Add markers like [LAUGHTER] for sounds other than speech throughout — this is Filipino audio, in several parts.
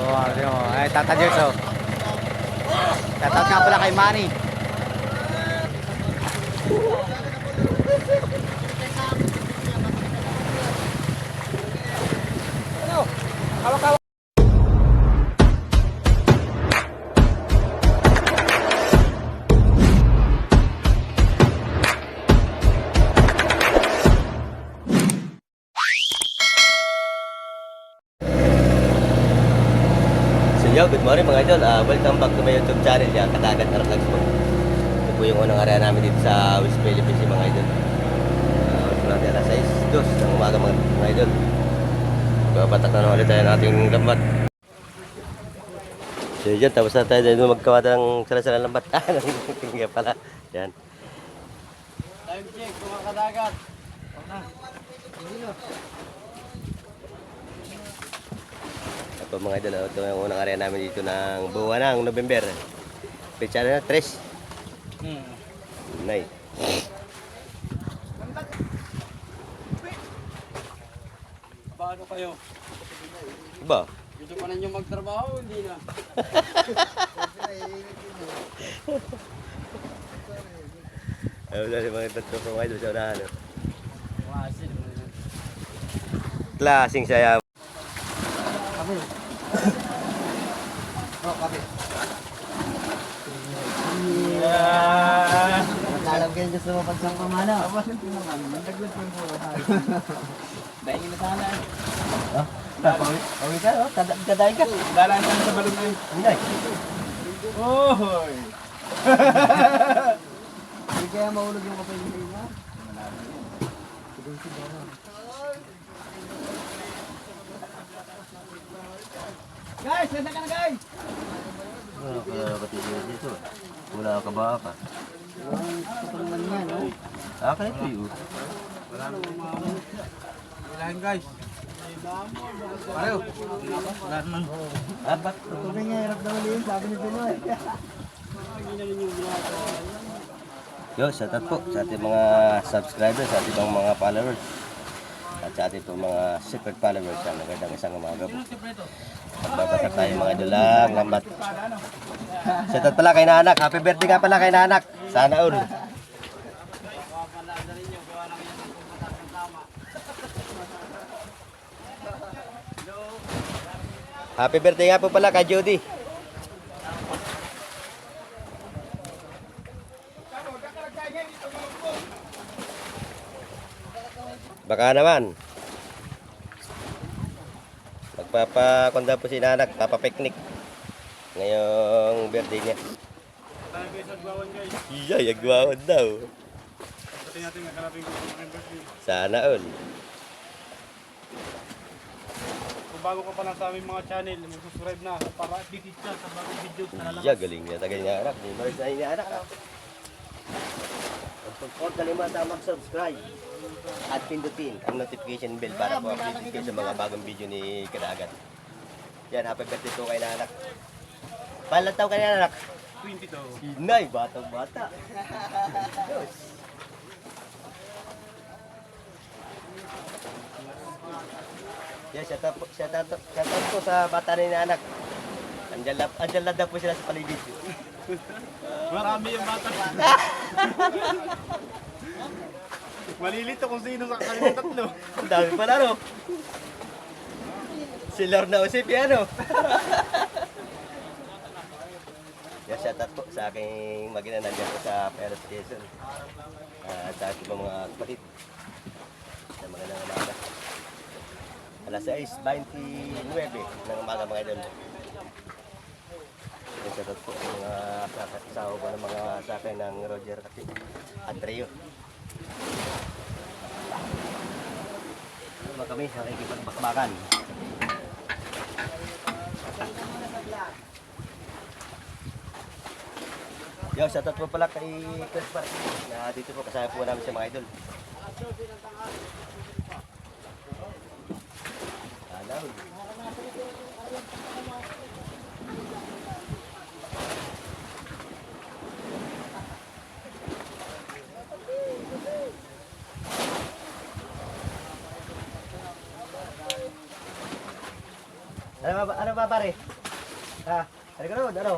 Oo, oh, mo. Ay, Tata Jers, oh. Tatat nga pala kay Manny. Yun, tapos na tayo dahil magkawata ng sala-sala lambat. [LAUGHS] Ah, nangingin pala. Yan. Time check, mga kadagat. Ito mga idol, ah, ito yung unang area namin dito ng buwan ng November. Pecha na, 3. Hmm. Nay. Paano kayo? Ba? Pa ninyo magtrabaho, hindi na. [LAUGHS] Ayaw na rin mga tatlo idol sa unahan. Wasin. Klaseng saya. Kami. Oh, kami. Yeah. Nakalam kayo gusto mo pagsang pamana. Awasin ko naman. Mandaglag ko yung puro. [LAUGHS] Daingin na sana. Oh, pawi pawi ka, oh. Kada kaday ka. Ka sa balon na yun. Hindi. Ohoy. Hindi kaya mahulog yung kapay ng ina. Guys, ganda ka na guys! Wala ka katigil dito. Wala ka ba ka? Tulungan yan, oh. Ah, ka ito yun. Kailangan guys. Pareho. Wala naman. Ah, ba't? Tunay niya, hirap na maliin, sabi ni Pinoy. Yo, shout out po sa ating mga subscribers, sa ating mga, followers. At sa ating mga secret followers. Ang magandang isang umaga po. Magbabasa tayo mga idolang lambat. Shout out pala kay Nanak. Happy birthday nga pala kay Nanak. Sana all. Happy birthday nga po pala kay Judy. Baka naman. Magpapakonda po si Nanak, papapiknik. Ngayong birthday niya. Iya, yagwawan daw. Sana all. Kung bago ka pa lang sa aming mga channel, mag-subscribe na para updated ka sa bagong video na lalabas. Iya, galing niya. Tagay niya anak. Di maris na niya anak. ah. Huwag kalimata mag-subscribe at pindutin ang notification bell para po updated kayo sa mga bagong video ni Kadagat. Yan, happy birthday po kay Nanak. Palang taon kay Nanak? 20 daw. Inay, batang bata. Diyos. [LAUGHS] Yan, shout out, shout out, shout out po sa bata ni Nanak. Andyan lang, andyan lang daw po sila sa paligid. [LAUGHS] Marami yung bata. [LAUGHS] Malilito kung sino sa kanilang tatlo. Ang dami pala, no? Si Lorna Osip, yan, no? [LAUGHS] Yan, shout out po sa aking magina nandiyan po sa Perez Quezon. At sa aking mga kapatid. Sa mga nang umaga. Alas 6.29 ng umaga mga idol. Shout out po sa mga kasama po ng mga sa akin ng Roger at Rio. Ano kami nakikipagbakbakan. Yo, shoutout po pala kay Park na dito po kasama po namin sa mga idol. Ano ba, ano ba pare? Ha? Ano ka naman? Ano?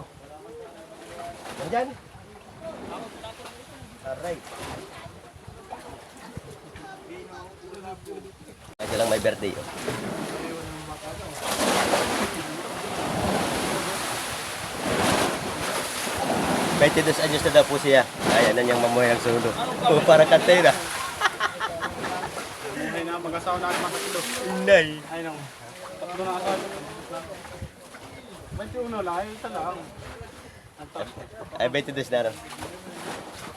Nandyan? Alright. Ito lang may birthday. Oh. Baitidos anyos na daw po siya. Ayan na niyang mamuhay ng sulo. [LAUGHS] Oh, para kantay na. Ay na, mag-asawa na mga tatlo. Inday. Ay nang, tatlo na asawa. 21 lang, ay isa lang. Ay, 22 na rin.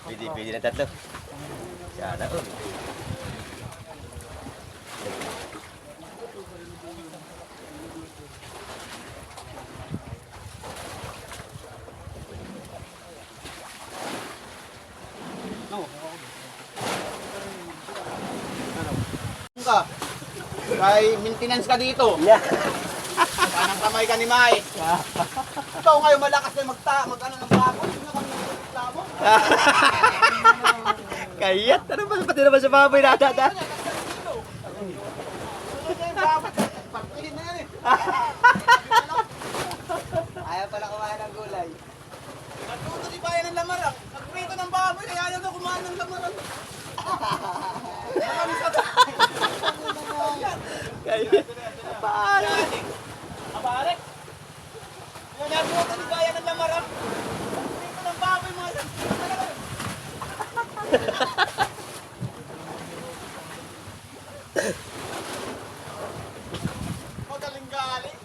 Pwede, pwede na tatlo. Sana oh. May maintenance ka dito. Yeah. Parang kamay ka ni Mai. [LAUGHS] Ikaw ngayon malakas na magta, mag ano ng baboy. Sino kami reklamo? [LAUGHS] Kayat. Ano ba? Pati naman sa baboy na dada. Baboy. Partihin na yan eh. [LAUGHS] Ayaw pala kumain ng gulay. Natuto si Bayan ng lamarang. Nagprito ng baboy, kaya ayaw na kumain ng lamarang. Kayat. Paano? Abarek. Yung natuto ni Bayan ng lamarang. Nagprito ng baboy mga yan. Magaling galing.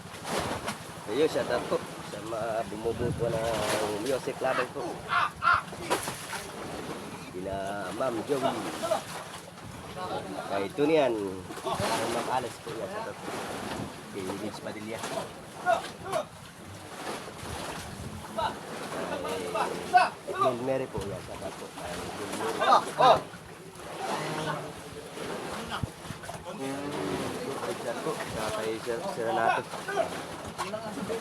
Ayun, shout out po sa mga bumubuo po ng lover po. Sila Ma'am Joey. Kay Tunian. Kay Ma'am Alex po yan. Kay Vince Padilla. Kay Edmund Mary po yan. Out po. Kay Edmund Mary. Sa Sir Sir Renato.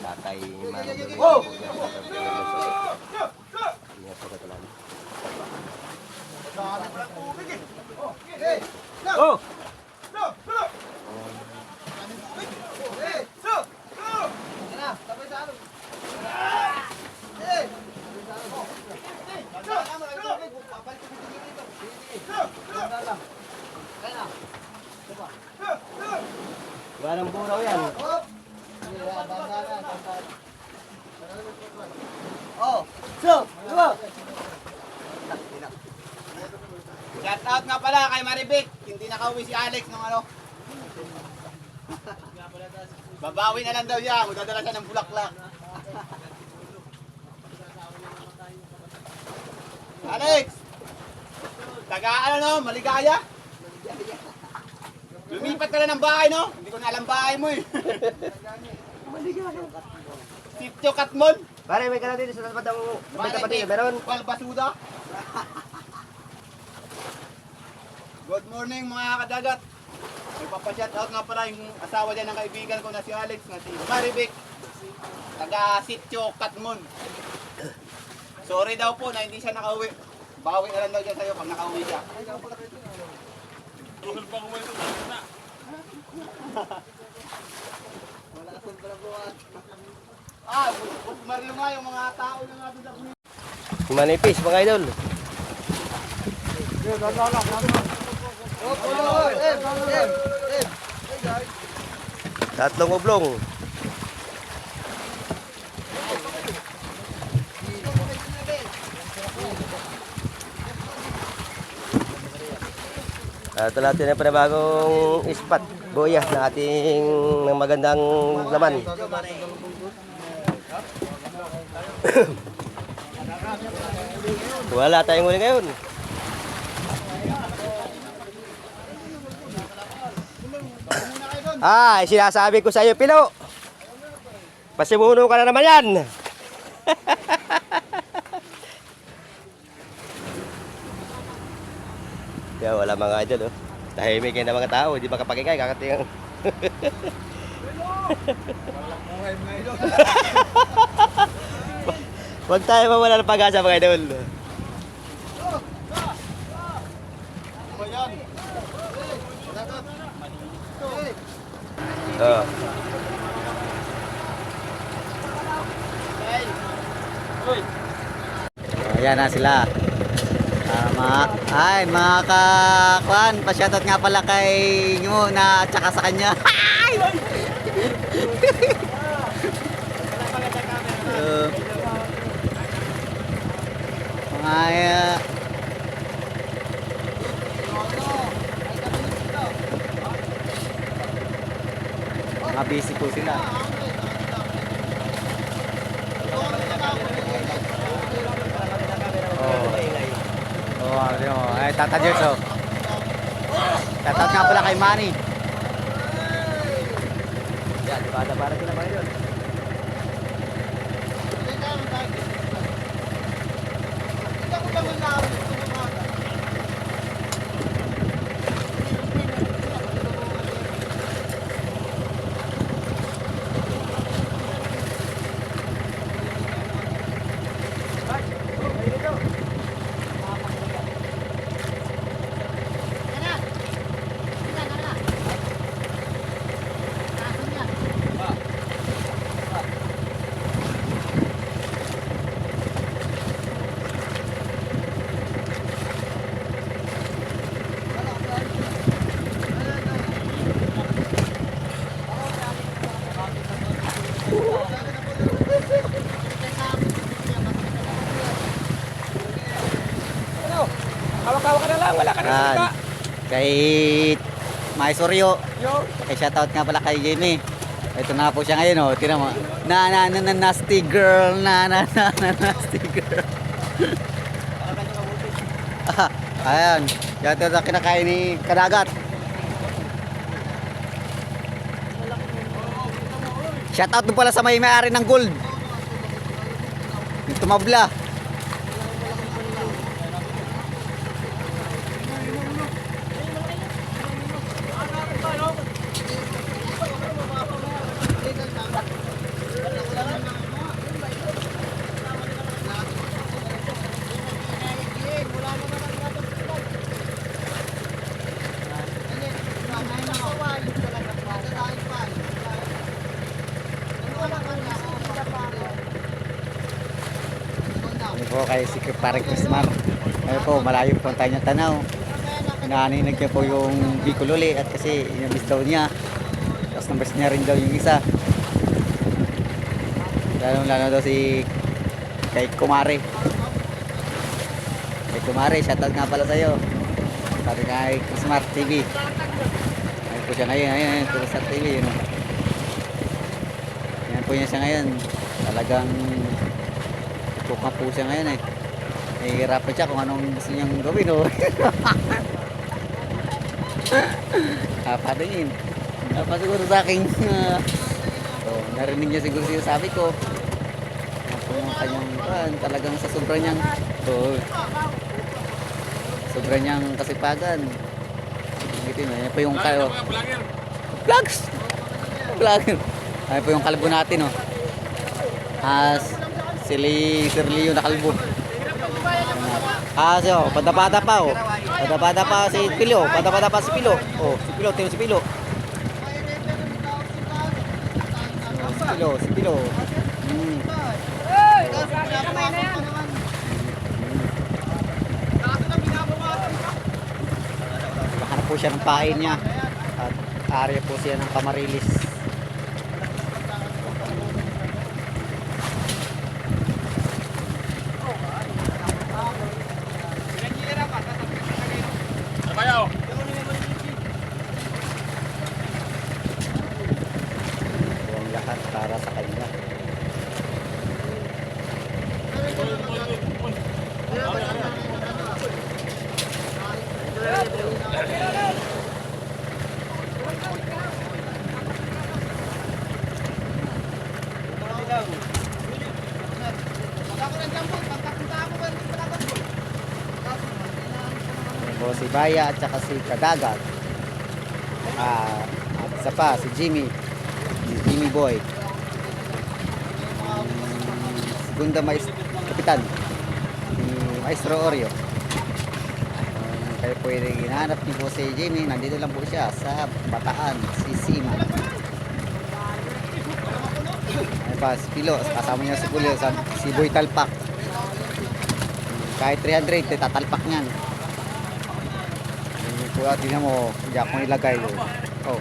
Tatay Ma'am Joey po yan. Shout out po. Ingat po katulan. Oh! Walang buraw yan. Oh, so, diba? Shout out nga pala kay Maribik. Hindi nakauwi si Alex nung ano. Babawi na lang daw siya. Magdadala siya ng bulaklak. [LAUGHS] Alex! Taga ano no? Maligaya? Lumipat ka na ng bahay no? Hindi ko na alam bahay mo eh. [LAUGHS] Sityo Katmon. Pare, may ka dito sa tapat ng may tapat niyo. Meron. Wal Basuda. [LAUGHS] Good morning mga kadagat. Magpapashout out nga pala yung asawa dyan ng kaibigan ko na si Alex na si Maribik. Taga Sitio Katmon. Sorry daw po na hindi siya nakauwi. Bawi na lang daw dyan sa'yo pag nakauwi siya. [LAUGHS] Ah, marilo nga yung mga tao na nga doon sa Manipis, mga idol. Tatlong oblong. Ah, ito natin ang panibagong ispat. Boya na ating ng magandang laman. [COUGHS] Wala tayong huli ngayon. Ah, sinasabi ko sa iyo, Pilo. Pasimuno ka na naman yan. [LAUGHS] Kaya wala mga idol, oh. Tahimik ng mga tao, hindi makapagingay, kakatingang. [LAUGHS] Huwag tayo mawala ng pag-asa mga idol. Oh. Ayan na sila. Ah, mga, ay, mga kakwan, pa-shoutout nga pala kay nyo na tsaka sa kanya. [LAUGHS] Ay! uh, mga, uh, mga busy po sila. Oh. Oh, ano. Ay, Tata Jers, oh. Tatat nga pala kay Manny. Yan, di ba? Para sila pa yun. Yan. Kay Maisoryo. Kay shoutout nga pala kay Jimmy. Ito na po siya ngayon, oh. Tira mo. Na na na na nasty girl. Na na na na nasty girl. Ah, [LAUGHS] Ayan. Yan ito na kinakain ni Kadagat. Shoutout doon pala sa may may-ari ng gold. Yung tumabla. Ano po kay Secret Parang Christmas. Ano po, malayo po tayo niyang tanaw. Inaaninig niya po yung Bicol uli at kasi inabis daw niya. Tapos numbers niya rin daw yung isa. Lalo lalo daw si kay Kumare. Kay Kumare, shoutout nga pala sa'yo. Sabi kay Smart TV. Ayun po siya ngayon, ayun, ayun, ayun Smart TV. Yun. Yan po niya siya ngayon. Talagang tutukan po siya ngayon eh. Nahihirapan siya kung anong gusto niyang gawin oh. [LAUGHS] Kapatingin. Dapat siguro sa aking ah, oh, narinig niya siguro yung sabi ko. Po yung kanyang kan, talagang sa sobra niyang oh, sobra niyang kasipagan. Ngitin mo, yan po yung kayo. Vlogs! Vlogger. Ayun po yung kalbo natin oh. As sili Sir Leo na kalbo. Ah, so, pada-pada pa oh. Pada-pada pa si Pilo, pada-pada pa si Pilo. Oh, si Pilo, tiyo si Pilo. Si Pilo, si Pilo. Hmm. Nakahanap po siya ng pain niya. At area po siya ng Kamarilis. Ito ang lahat para sa kanya. Yan po si Baya at saka si Kadagat. Ah, at isa pa si Jimmy. Si Jimmy Boy. Um, Mais Kapitan. Si Maestro Oreo. Um, kayo po yung hinahanap niyo po si Jimmy. Nandito lang po siya sa Bataan, si Sima. Ayan pa, si Pilo, kasama niya si Pilo, si Boy Talpak. Kahit 300, eh, tatalpak niyan. Kuya, tingnan mo, diyan ko ilagay. Oh.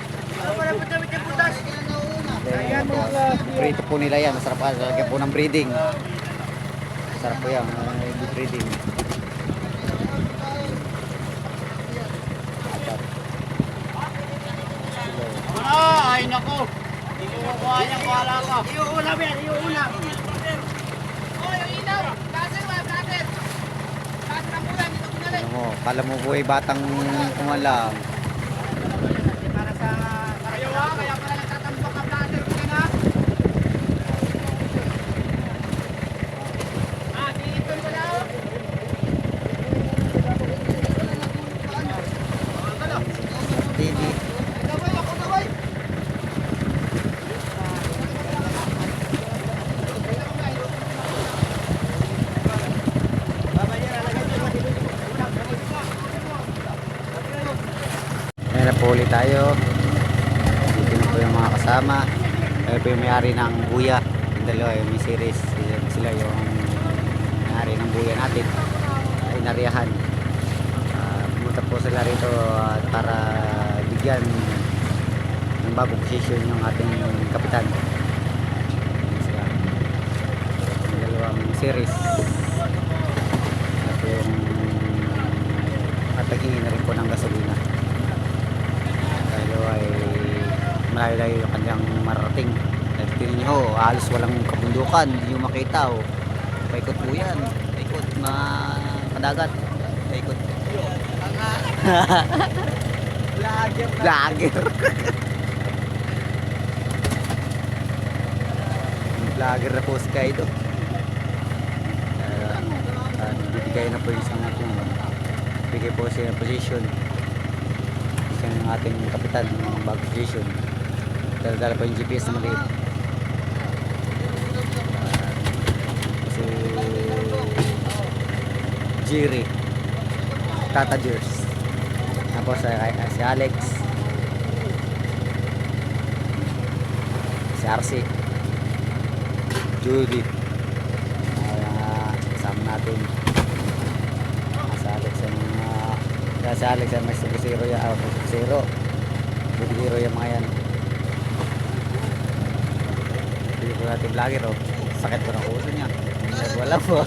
Then, Prito po nila yan. Masarap pa. Lalagyan po ng breeding. Masarap po yan. uh, breeding. Ah, ay nako. Hindi ka. Iuulam yan, iuulam. Mo, kala mo po ay batang kumalang. Para sa ayaw ha, kaya pala nagtatambak ang brother ko na. Ah, tingin ko na. TV. Ngayon na po ulit tayo. Dito na po yung mga kasama. Kaya po yung may-ari ng buya. Yung dalawa yung may. Sila, yung may-ari ng buya natin. Ay nariyahan. Ah, pumunta po sila rito at para bigyan ng bagong position yung ating kapitan. Sila. Yung dalawang series. At yung at naghingi na rin po ng gasolina. Tayo ay malayo-layo yung kanyang marating. At tingin nyo, halos walang kabundukan, hindi nyo makita. Oh. Paikot po yan. Paikot mga kadagat. Paikot. Vlogger. Vlogger na po si Kaido. Uh, uh, bibigay na po yung isang ating bigay po siya ng position siya ng ating kapitan ng bag position dala-dala po yung GPS na maliit. Ah, si Jiri Tata Jers tapos si, si Alex. Si RC Judith uh, kasama natin. Sa Alex ang mga uh, sa Alex ang may zero ya ah, zero zero yung mga yan hindi po natin vlogger oh sakit ko ng uso niya. Wala po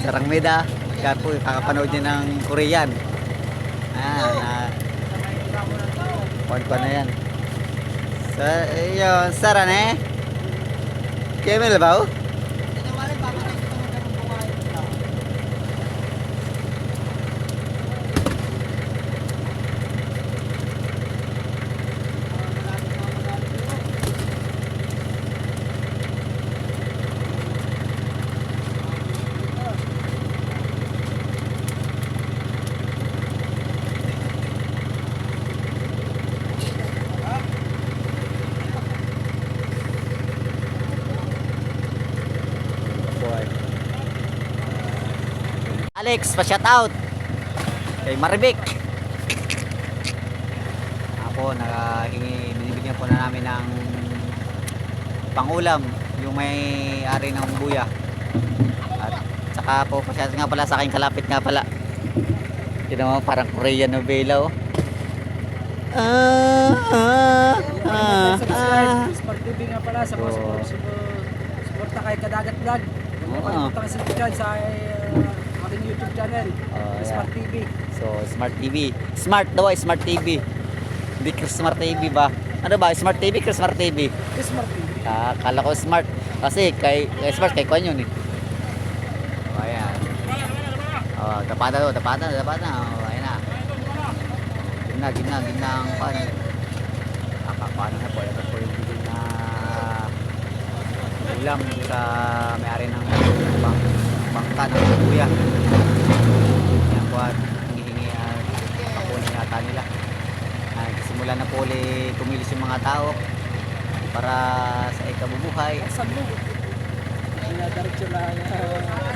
sarang meda kaya po kakapanood niya ng Korean. Ah na pa na yan. Sa yun saran eh. Kemel ba oh? Boy. Alex, pa-shout out. Kay Maribik. Ako, nakahingi, binibigyan po na namin ng pangulam yung may ari ng buya. At saka po, pa-shout nga pala sa aking kalapit nga pala. Tignan mo, parang Korean novela oh. Ah, ah, ah, ah. TV nga pala sa mga Oo. suporta kay Kadagat Vlog. Oo. Punta kasi dyan sa YouTube channel, Oh, Smart. TV. So, Smart TV. Smart daw ay Smart TV. Hindi Smart TV ba? Ano ba? Smart TV Smart TV? Smart TV. Ah, kala ko Smart. Kasi kay, kay Smart, kay Kwan yun eh. O, ayan. O, tapata to, tapata, tapata. O, ayan na. Gina, gina, gina ang pan. Kakakuha na po. Ito po yung bigay na ulam sa may-ari ng bang, bangka ng kuya. Po at hinihingi at kapunin yata nila. Ah, simula na po ulit kumilos yung mga tao para sa ikabubuhay. Saan mo? Dinadiretso na uh,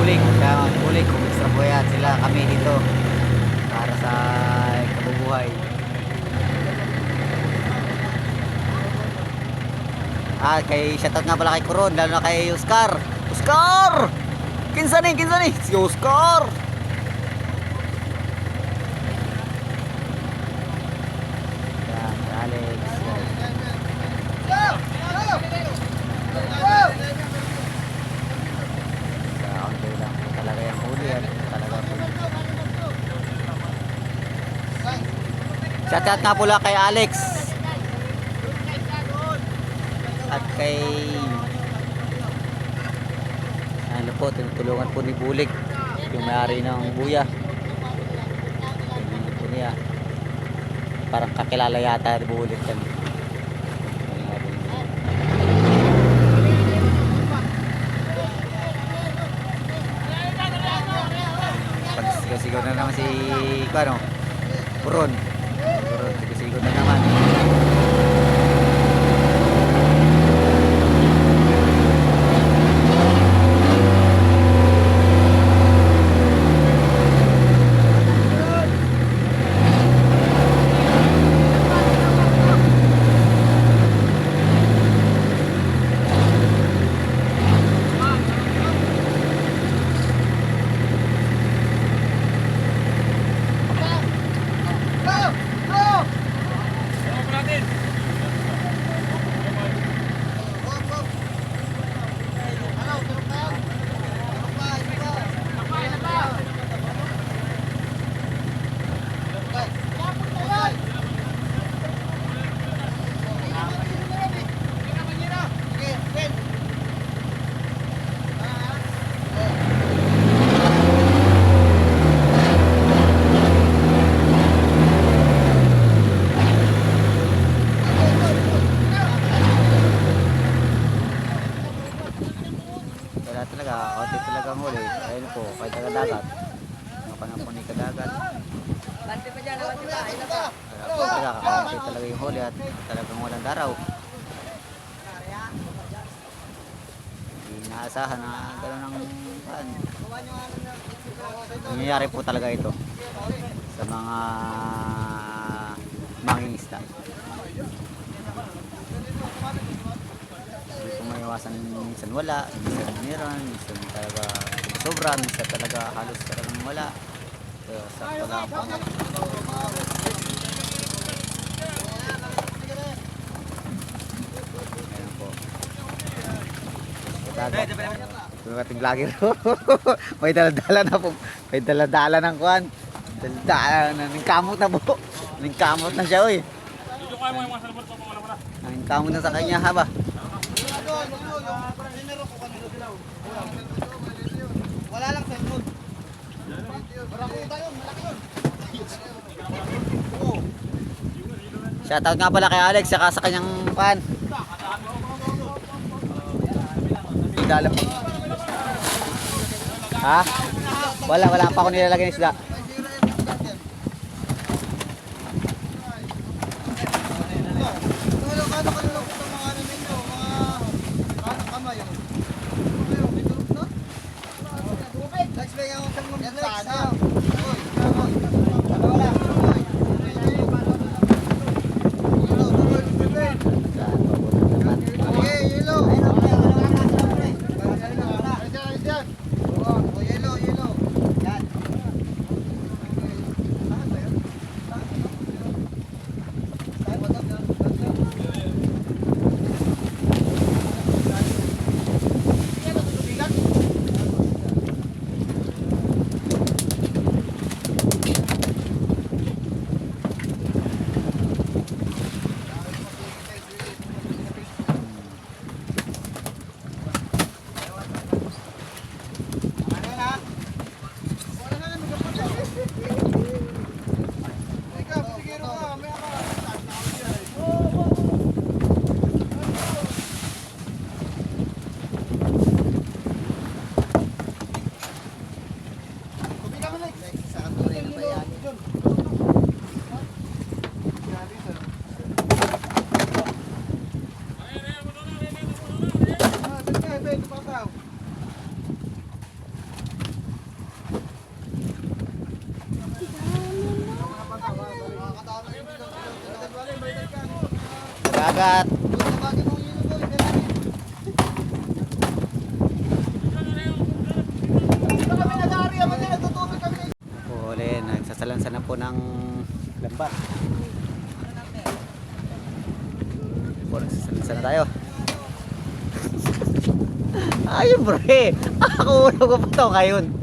bulik. Kaya bulik, kung extra buhay sila kami dito para sa kabubuhay. Ah, kay shoutout nga pala kay Coron, lalo na kay Oscar. Oscar! Kinsa ni, kinsa ni? Si Oscar! Yan. Shoutout nga pula kay Alex. At kay ano po, tinutulungan po ni Bulik yung may-ari ng buya. Tinulungan po niya. Parang kakilala yata ni Bulik yan. Pagsigaw na naman si ano, Puron. Maiwasan minsan wala, minsan meron, minsan talaga sobra, minsan talaga halos talagang wala. Kaya sakto lang po. Ayan po. Dagat. Yung ating vlogger. [LAUGHS] may daladala na po. May daladala ng kuhan. Daladala na. Ningkamot na po. Ningkamot na siya, oy. Dito kayo mga wala wala. Ningkamot na sa kanya, haba. Wala lang sa mood. Barakuta yun, malaki yun. Shoutout nga pala kay Alex saka sa kanyang pan. Dalam. Ha? Wala, wala pa ako nilalagay ng isda. Ito mga ano ninyo, mga ano kamay yun. Ano yun, may tulog na? Next bay ang sa mga next ha. Uy, tama. Ano wala? Yellow, tuloy, tuloy. Okay, yellow. Ayos yan, ayos yan. Oh, yellow, yellow. Yan. Saan ba yun? Saan ba to? Dagat. Huli, nagsasalansan na po ng lambat. Po, nagsasalansan na tayo. [LAUGHS] Ayun bre, [LAUGHS] ako ulo ko pa to ngayon.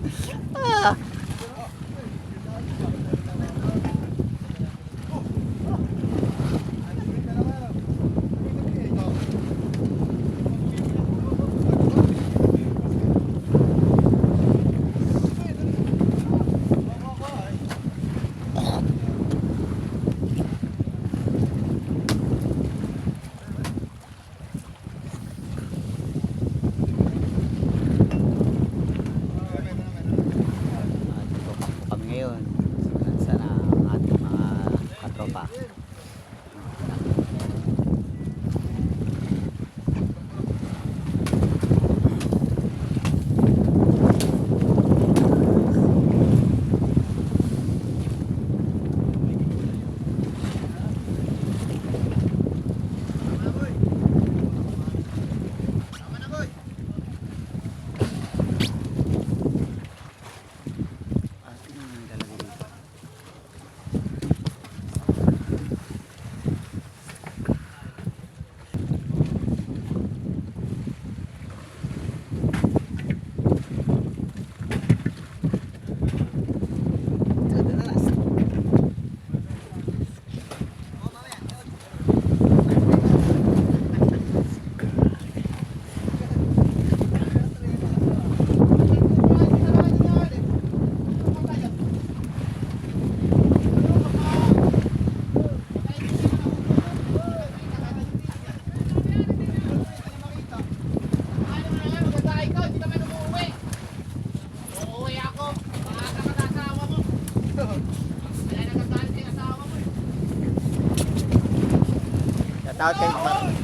Shout out kay Mar.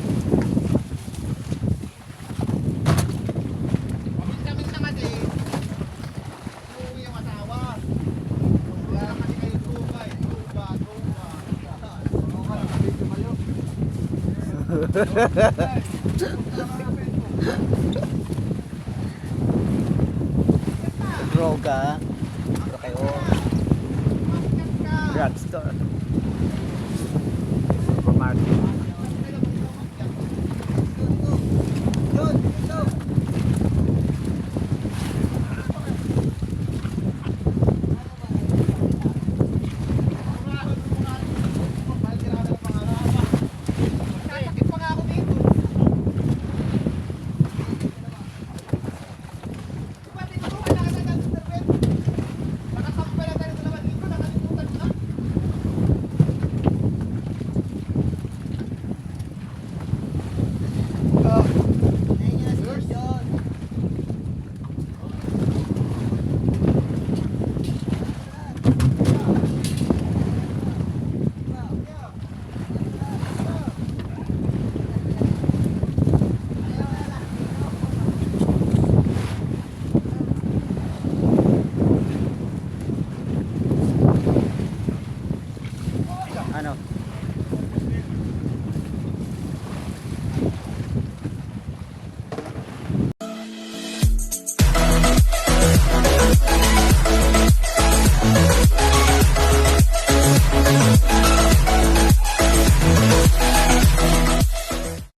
[LAUGHS]